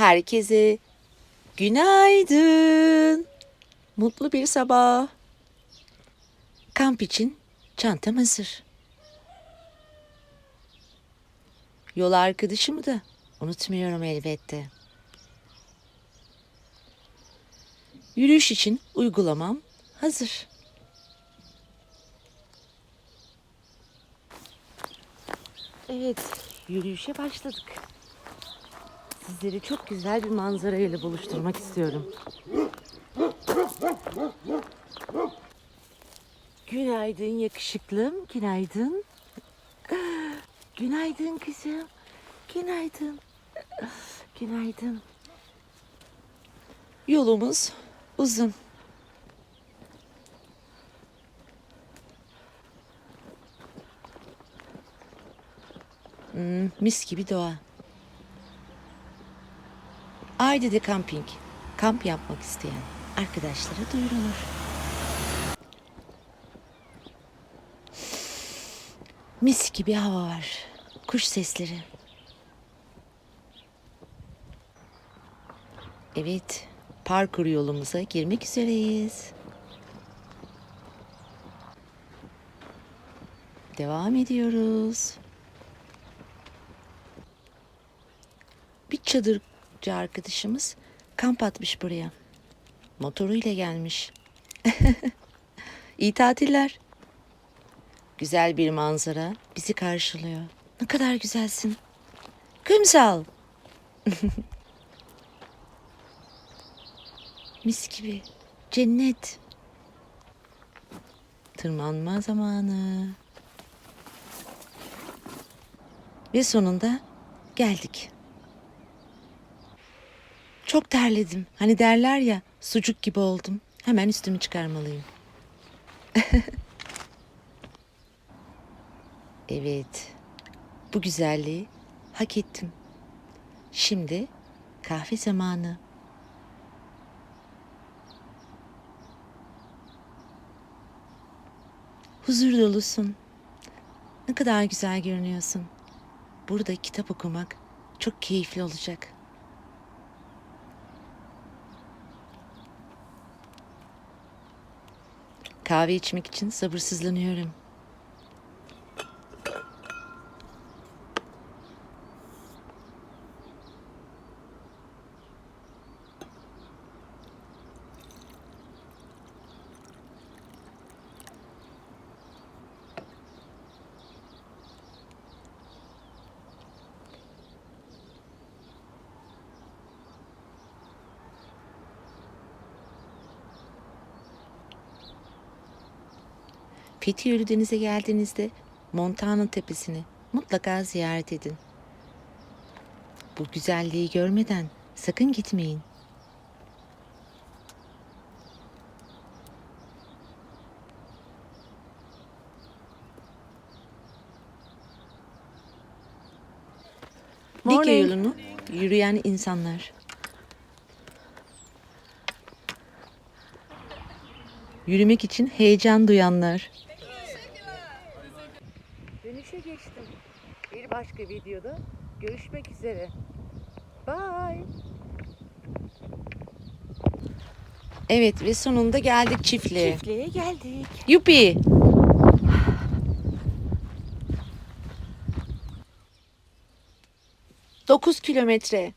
Herkese günaydın. Mutlu bir sabah. Kamp için çantam hazır. Yol arkadaşımı da unutmuyorum elbette. Yürüyüş için uygulamam hazır. Evet, yürüyüşe başladık. Sizleri çok güzel bir manzara ile buluşturmak istiyorum. Günaydın yakışıklım, günaydın. Günaydın kızım, günaydın. Günaydın. Yolumuz uzun. Hmm, mis gibi doğa. Aile'de kamping. Kamp yapmak isteyen arkadaşlara duyurulur. Mis gibi hava var. Kuş sesleri. Evet, parkur yolumuza girmek üzereyiz. Devam ediyoruz. Bir çadırcı arkadaşımız kamp atmış buraya. Motoruyla gelmiş. İyi tatiller. Güzel bir manzara bizi karşılıyor. Ne kadar güzelsin. Kumsal. Mis gibi. Cennet. Tırmanma zamanı. Ve sonunda geldik. Çok terledim. Hani derler ya sucuk gibi oldum. Hemen üstümü çıkarmalıyım. evet. Bu güzelliği hak ettim. Şimdi kahve zamanı. Huzur dolusun. Ne kadar güzel görünüyorsun. Burada kitap okumak çok keyifli olacak. Kahve içmek için sabırsızlanıyorum. Fethiye Ölüdeniz'e geldiğinizde Montana Tepesi'ni mutlaka ziyaret edin. Bu güzelliği görmeden sakın gitmeyin. Morning. yolunu yürüyen insanlar. Yürümek için heyecan duyanlar. Dönüşe geçtim. Bir başka videoda görüşmek üzere. Bye. Evet ve sonunda geldik çiftliğe. Çiftliğe geldik. Yupi. Dokuz kilometre.